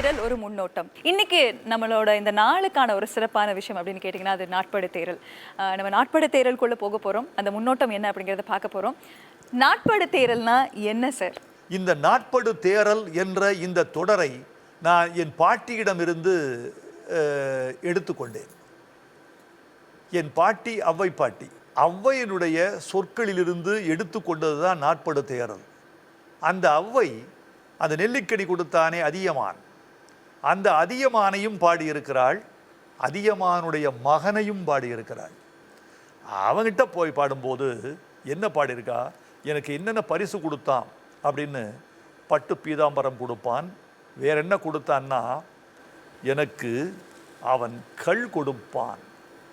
தேரல் ஒரு முன்னோட்டம். இன்னைக்கு நம்மளோட இந்த நாளுக்கான ஒரு சிறப்பான விஷயம் அப்படின்னு கேட்டிங்கன்னா அது நாட்படு தேரல் நம்ம நாட்படு தேரலுக்குள்ளே போக போகிறோம் அந்த முன்னோட்டம் என்ன அப்படிங்கிறத பார்க்க போகிறோம் நாட்படு தேரல்னா என்ன சார்? இந்த நாட்படு தேரல் என்ற இந்த தொடரை நான் என் பாட்டியிடமிருந்து எடுத்துக்கொண்டேன். என் பாட்டி அவ்வை பாட்டி அவ்வையினுடைய சொற்களிலிருந்து எடுத்துக்கொண்டது தான் நாட்படு தேரல் அந்த ஔவை அந்த நெல்லிக்கடி கொடுத்தானே அதியமான். அந்த அதியமானையும் பாடியிருக்கிறாள். அதியமானுடைய மகனையும் பாடியிருக்கிறாள். அவங்கிட்ட போய் பாடும்போது என்ன பாடியிருக்கா? எனக்கு என்னென்ன பரிசு கொடுத்தான்? அப்படின்னு பட்டு பீதாம்பரம் கொடுப்பான். வேற என்ன கொடுத்தான்னா எனக்கு அவன் கள் கொடுப்பான்.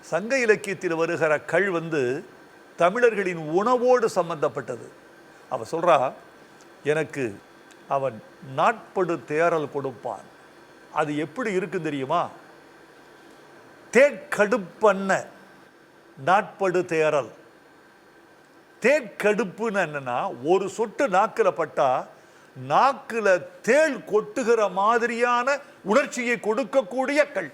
சங்க இலக்கியத்தில் வருகிற கள் வந்து தமிழர்களின் உணவோடு சம்பந்தப்பட்டது. அவ சொல்கிறா எனக்கு அவன் நாட்படு தேரல் கொடுப்பான். அது எப்படி இருக்கு தெரியுமா? தேக்கடுப்பண்ண நாட்படு தேரல் தேக்கடுப்புன்னு என்னன்னா ஒரு சொட்டு நாக்குல பட்டா நாக்குல தேள் கொட்டுகிற மாதிரியான உணர்ச்சியை கொடுக்கக்கூடிய கள்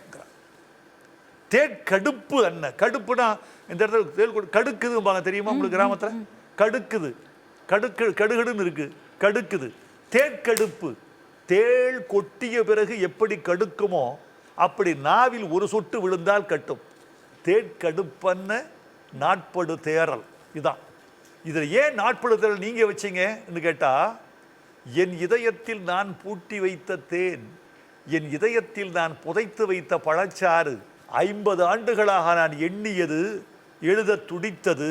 தேக்கடுப்பு என்ன? கடுப்புனா இந்த இடத்துல தேள் கொடு- கடுக்குதும்பாங்க தெரியுமா உங்களுக்கு கிராமத்துல? கடுக்குது. கடுக்கு கடுகடுன்னு இருக்கு. கடுக்குது. தேக்கடுப்பு. தேள் கொட்டிய பிறகு எப்படி கடுக்குமோ அப்படி நாவில் ஒரு சொட்டு விழுந்தால் கட்டும். தேட்கடுப்பன்ன நாட்படு தேரல் இதான். இதில் ஏன் நாட்படு தேரல் நீங்கள் வச்சிங்கன்னு கேட்டால் என் இதயத்தில் நான் பூட்டி வைத்த தேன் என் இதயத்தில் நான் புதைத்து வைத்த பழச்சாறு ஐம்பது ஆண்டுகளாக நான் எண்ணியது எழுத துடித்தது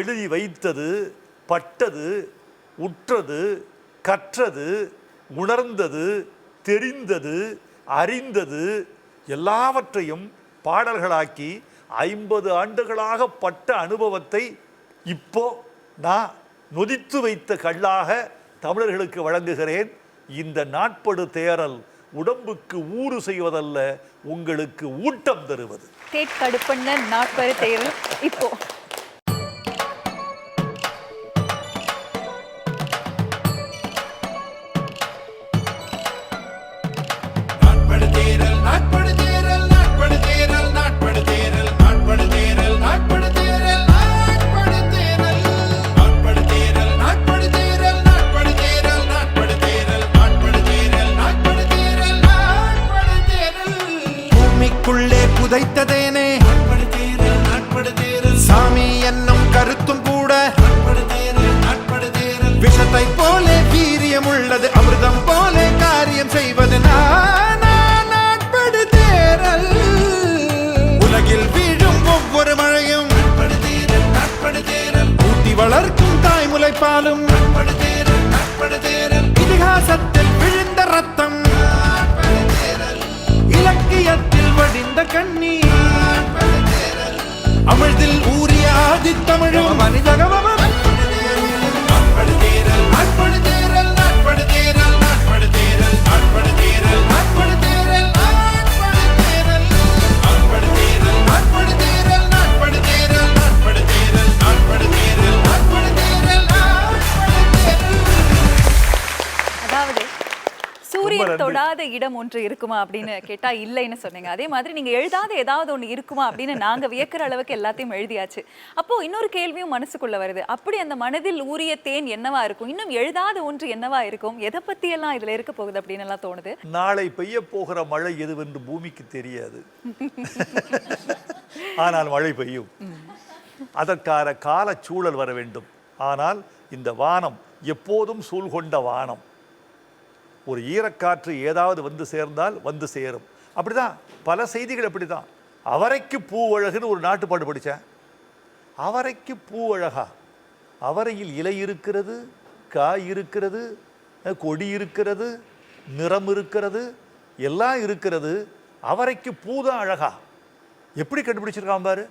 எழுதி வைத்தது பட்டது உற்றது கற்றது உணர்ந்தது தெரிந்தது அறிந்தது எல்லாவற்றையும் பாடல்களாக்கி ஐம்பது ஆண்டுகளாக பட்ட அனுபவத்தை இப்போ நான் நொதித்து வைத்த கல்லாக தமிழர்களுக்கு வழங்குகிறேன். இந்த நாட்படு தேரல் உடம்புக்கு ஊறு செய்வதல்ல உங்களுக்கு ஊட்டம் தருவது. தேட்கடுப்பண்ண நாட்படு தேரல் இப்போ. உதைத்ததேனே சாமி என்னும் கருத்தும் கூட விஷத்தை போலே வீரியம் உள்ளது அமிர்தம் போலே காரியம் செய்வது நாட்படுதேரல் உலகில் வீழும் ஒவ்வொரு மழையும் ஊட்டி வளர்க்கும் தாய்முலைப்பாலும் இதிகாசத்தில் விழுந்த ரத்த பட கண்ணீர். அமிழ்தில் ஊறிய ஆதி தமிழும் மனிதகமம் அதாவது சூரியன். தொடாத இடம் ஒன்று இருக்குமா அப்படின்னு கேட்டா இல்லைன்னு சொன்னீங்க. அதே மாதிரி நீங்க எழுதாத ஏதாவது ஒண்ணு இருக்குமா அப்படின்னு நாங்க வியக்கிற அளவுக்கு எல்லாத்தையும் எழுதியாச்சு. அப்போ இன்னொரு கேள்வியும் மனசுக்குள்ள வருது. அப்படி அந்த மனதில் ஊறிய தேன் என்னவா இருக்கும்? இன்னும் எழுதாத ஒன்று என்னவா இருக்கும்? எதை பத்தி எல்லாம் இதுல இருக்க போகுது அப்படின்னு எல்லாம் தோணுது. நாளை பெய்ய போகிற மழை எதுவென்று பூமிக்கு தெரியாது. ஆனால் மழை பெய்யும். அதற்கான கால சூழல் வர வேண்டும். ஆனால் இந்த வானம் எப்போதும் சூழ்கொண்ட வானம். ஒரு ஈரக்காற்று ஏதாவது வந்து சேர்ந்தால் வந்து சேரும். அப்படிதான். பல செய்திகள் அப்படிதான். அவரைக்கு பூவழகுன்னு ஒரு நாட்டுப்பாடு படித்தேன். அவரைக்கு பூவழகா அவரையில் இலை இருக்கிறது காய் இருக்கிறது கொடி இருக்கிறது நிறம் இருக்கிறது எல்லாம் இருக்கிறது. அவரைக்கு பூ தான் அழகா? எப்படி கண்டுபிடிச்சிருக்கான் பாரு?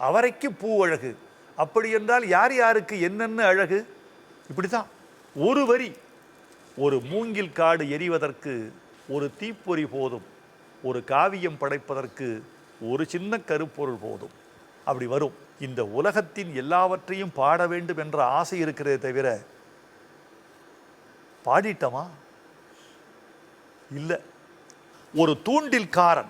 அவரைக்கு பூ அழகு. அப்படி என்றால் யார் யாருக்கு என்னென்ன அழகு? இப்படி தான் ஒரு வரி ஒரு மூங்கில் காடு எரிவதற்கு ஒரு தீப்பொறி போதும் ஒரு காவியம் படைப்பதற்கு ஒரு சின்ன கருப்பொருள் போதும். அப்படி வரும். இந்த உலகத்தின் எல்லாவற்றையும் பாட வேண்டும் என்ற ஆசை இருக்கிறதே தவிர பாடிட்டோமா? இல்லை. ஒரு தூண்டில்காரன்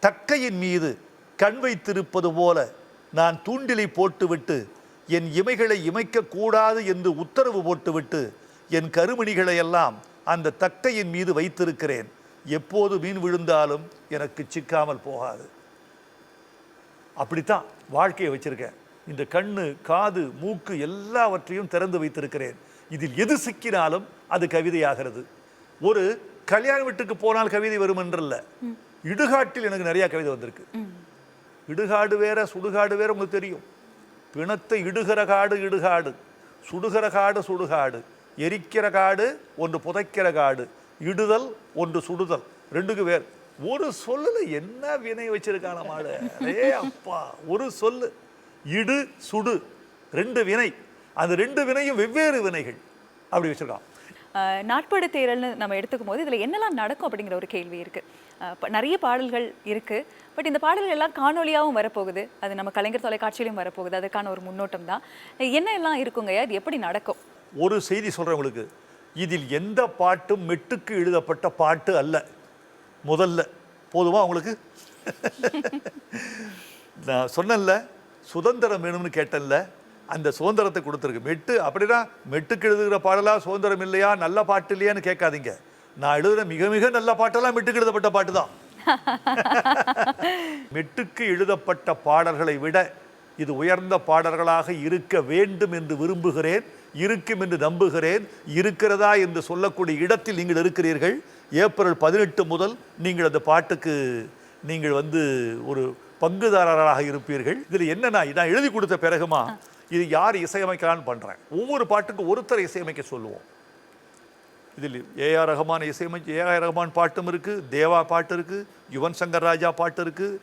தக்கையின் மீது கண் வைத்திருப்பது போல நான் தூண்டிலை போட்டுவிட்டு என் இமைகளை இமைக்கக்கூடாது என்று உத்தரவு போட்டுவிட்டு என் கருமணிகளை எல்லாம் அந்த தக்கையின் மீது வைத்திருக்கிறேன். எப்போது மீன் விழுந்தாலும் எனக்கு சிக்காமல் போகாது. அப்படித்தான் வாழ்க்கையை வச்சிருக்கேன். இந்த கண்ணு காது மூக்கு எல்லாவற்றையும் திறந்து வைத்திருக்கிறேன். இதில் எது சிக்கினாலும் அது கவிதையாகிறது. ஒரு கல்யாண வீட்டுக்கு போனால் கவிதை வரும் என்றல்ல இடுகாட்டில் எனக்கு நிறைய கவிதை வந்திருக்கு. இடுகாடு வேற சுடுகாடு வேற உங்களுக்கு தெரியும். பிணத்தை இடுகிற காடு இடுகாடு. சுடுகிற காடு சுடுகாடு. எரிக்கிற காடு ஒன்று புதைக்கிற காடு இடுதல் ஒன்று சுடுதல். ரெண்டுக்கு பேர் ஒரு சொல்லில் என்ன வினை வச்சிருக்கான மாடு? ஏ அப்பா ஒரு சொல்லு. இடு சுடு. ரெண்டு வினை. அந்த ரெண்டு வினையும் வெவ்வேறு வினைகள். அப்படி வச்சிருக்கான். நாட்பாடு தேரல்னு நம்ம எடுத்துக்கும் போது இதில் என்னெல்லாம் நடக்கும் அப்படிங்கிற ஒரு கேள்வி இருக்குது நிறைய பாடல்கள் இருக்குது பட் இந்த பாடல்கள் எல்லாம் காணொலியாகவும் வரப்போகுது. அது நம்ம கலைஞர் தொலைக்காட்சியிலையும் வரப்போகுது. அதுக்கான ஒரு முன்னோட்டம் தான். என்ன எல்லாம் இருக்குங்கய்யா இது எப்படி நடக்கும்? ஒரு செய்தி சொல்கிறேன் உங்களுக்கு இதில் எந்த பாட்டும் மெட்டுக்கு எழுதப்பட்ட பாட்டு அல்ல. முதல்ல. போதுமா உங்களுக்கு? நான் சொன்னேன்ல சுதந்திரம் வேணும்னு கேட்டேன்ல அந்த சுதந்திரத்தை கொடுத்துருக்கு. மெட்டு அப்படின்னா மெட்டுக்கு எழுதுகிற பாடலா சுதந்திரம் இல்லையா நல்ல பாட்டு இல்லையான்னு கேட்காதீங்க. நான் எழுதுகிற மிக மிக நல்ல பாட்டெல்லாம் மெட்டுக்கு எழுதப்பட்ட பாட்டு தான் மெட்டுக்கு எழுதப்பட்ட பாடல்களை விட இது உயர்ந்த பாடல்களாக இருக்க வேண்டும் என்று விரும்புகிறேன் இருக்கும் என்று நம்புகிறேன் இருக்கிறதா என்று சொல்லக்கூடிய இடத்தில் நீங்கள் இருக்கிறீர்கள். ஏப்ரல் பதினெட்டு முதல் நீங்கள் அந்த பாட்டுக்கு நீங்கள் வந்து ஒரு பங்குதாரராக இருப்பீர்கள். இதில் என்னன்னா நான் எழுதி கொடுத்த பிறகுமா இது யார் இசையமைக்கலான்னு பண்ணுறேன் ஒவ்வொரு பாட்டுக்கும் ஒருத்தரை இசையமைக்க சொல்லுவோம். இதில் ஏஆர் ரஹ்மான் இசையமைச்சு ஏஆர் ரஹ்மான் பாட்டும் இருக்குது தேவா பாட்டு இருக்குது யுவன் சங்கர் ராஜா பாட்டு இருக்குது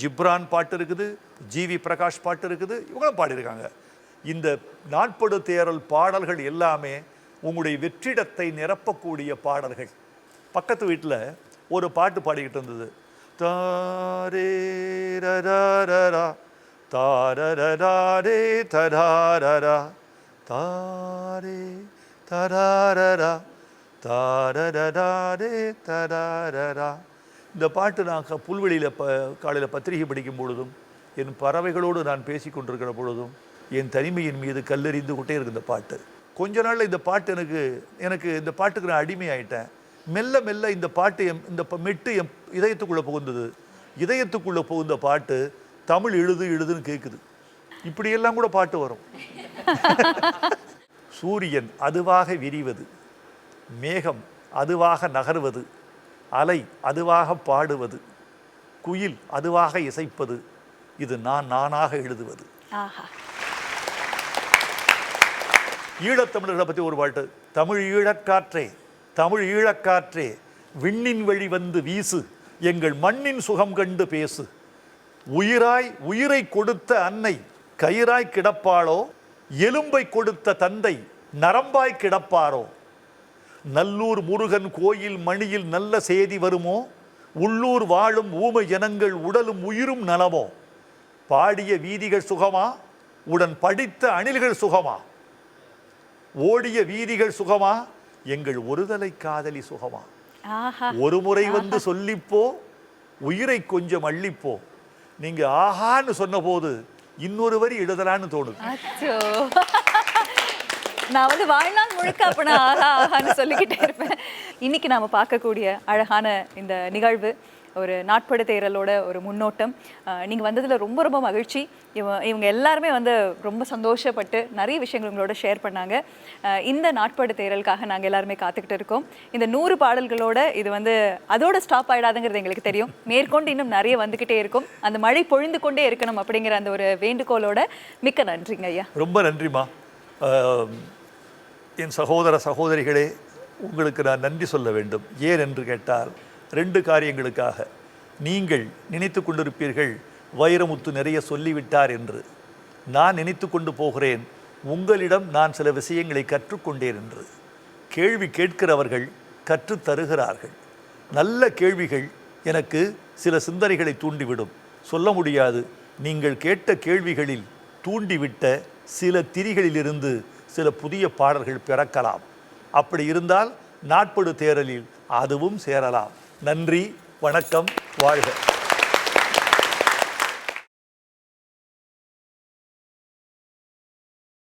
ஜிப்ரான் பாட்டு இருக்குது ஜிவி பிரகாஷ் பாட்டு இருக்குது இவங்களும் பாடியிருக்காங்க. இந்த நாட்படு தேரல் பாடல்கள் எல்லாமே உங்களுடைய வெற்றிடத்தை நிரப்பக்கூடிய பாடல்கள். பக்கத்து வீட்டில் ஒரு பாட்டு பாடிக்கிட்டு இருந்தது. தாரே ரரரரா, தாரரராரே தராரரா தாரே தராரரா தாரரராரே தராரரா இந்த பாட்டு நான் புல்வெளியில் ப காலையில் பத்திரிகை படிக்கும் பொழுதும் என் பறவைகளோடு நான் பேசி கொண்டிருக்கிற பொழுதும் என் தனிமையின் மீது கல்லெறிந்து கொண்டே இருக்கு இந்த பாட்டு. கொஞ்ச நாள்ல இந்த பாட்டு எனக்கு எனக்கு இந்த பாட்டுக்கு நான் அடிமை ஆயிட்டேன் மெல்ல மெல்ல இந்த பாட்டு என் இந்த மெட்டு என் இதயத்துக்குள்ளே புகுந்தது. இதயத்துக்குள்ளே புகுந்த பாட்டு தமிழ் எழுது எழுதுன்னு கேட்குது இப்படியெல்லாம் கூட பாட்டு வரும். சூரியன் அதுவாக விரிவது மேகம் அதுவாக நகர்வது அலை அதுவாக பாடுவது குயில் அதுவாக இசைப்பது இது நான் நானாக எழுதுவது. ஈழத்தமிழர்களை பற்றி ஒரு பாட்டு தமிழ் ஈழக்காற்றே தமிழ் ஈழக்காற்றே விண்ணின் வழி வந்து வீசு எங்கள் மண்ணின் சுகம் கண்டு பேசு. உயிராய் உயிரை கொடுத்த அன்னை கயிறாய் கிடப்பாளோ எலும்பை கொடுத்த தந்தை நரம்பாய் கிடப்பாரோ நல்லூர் முருகன் கோயில் மணியில் நல்ல செய்தி வருமோ? உள்ளூர் வாழும் ஊமை ஜனங்கள் உடலும் உயிரும் நலமோ பாடிய வீதிகள் சுகமா? உடன் படித்த அணில்கள் சுகமா? ஓடிய வீதிகள் சுகமா? எங்கள் ஒருதலை காதலி சுகமா? ஒரு முறை வந்து சொல்லிப்போ உயிரை கொஞ்சம் அள்ளிப்போ. நீங்க ஆஹான்னு சொன்னபோது இன்னொரு வரி எழுதலான்னு தோணுது. நான் வந்து வாழ்நாள் முழுக்க அப்ப நான் ஆஹா ஆஹான்னு சொல்லிக்கிட்டே இருப்பேன். இன்னைக்கு நாம பார்க்கக்கூடிய அழகான இந்த நிகழ்வு ஒரு நாட்படு தேரலோட ஒரு முன்னோட்டம். நீங்கள் வந்ததில் ரொம்ப ரொம்ப மகிழ்ச்சி. இவ- இவங்க எல்லாருமே வந்து ரொம்ப சந்தோஷப்பட்டு நிறைய விஷயங்கள் உங்களோட ஷேர் பண்ணாங்க. இந்த நாட்படு தேரலுக்காக நாங்கள் எல்லாருமே காத்துக்கிட்டு இருக்கோம். இந்த நூறு பாடல்களோட இது வந்து அதோட ஸ்டாப் ஆயிடாதுங்கிறது எங்களுக்கு தெரியும். மேற்கொண்டு இன்னும் நிறைய வந்துக்கிட்டே இருக்கும். அந்த மழை பொழிந்து கொண்டே இருக்கணும் அப்படிங்கிற அந்த ஒரு வேண்டுகோளோட மிக்க நன்றிங்க ஐயா. ரொம்ப நன்றிமா என் சகோதர சகோதரிகளே உங்களுக்கு நான் நன்றி சொல்ல வேண்டும். ஏன் என்று கேட்டால் ரெண்டு காரியங்களுக்காக. நீங்கள் நினைத்து கொண்டிருப்பீர்கள் வைரமுத்து நிறைய சொல்லிவிட்டார் என்று. நான் நினைத்து கொண்டு போகிறேன் உங்களிடம் நான் சில விஷயங்களை கற்றுக்கொண்டேன் என்று. கேள்வி கேட்கிறவர்கள் கற்றுத் தருகிறார்கள். நல்ல கேள்விகள் எனக்கு சில சிந்தனைகளை தூண்டிவிடும். சொல்ல முடியாது நீங்கள் கேட்ட கேள்விகளில் தூண்டிவிட்ட சில திரிகளிலிருந்து சில புதிய பாடல்கள் பிறக்கலாம். அப்படி இருந்தால் நாட்படு தேரலில் அதுவும் சேரலாம். நன்றி வணக்கம் வாழ்க.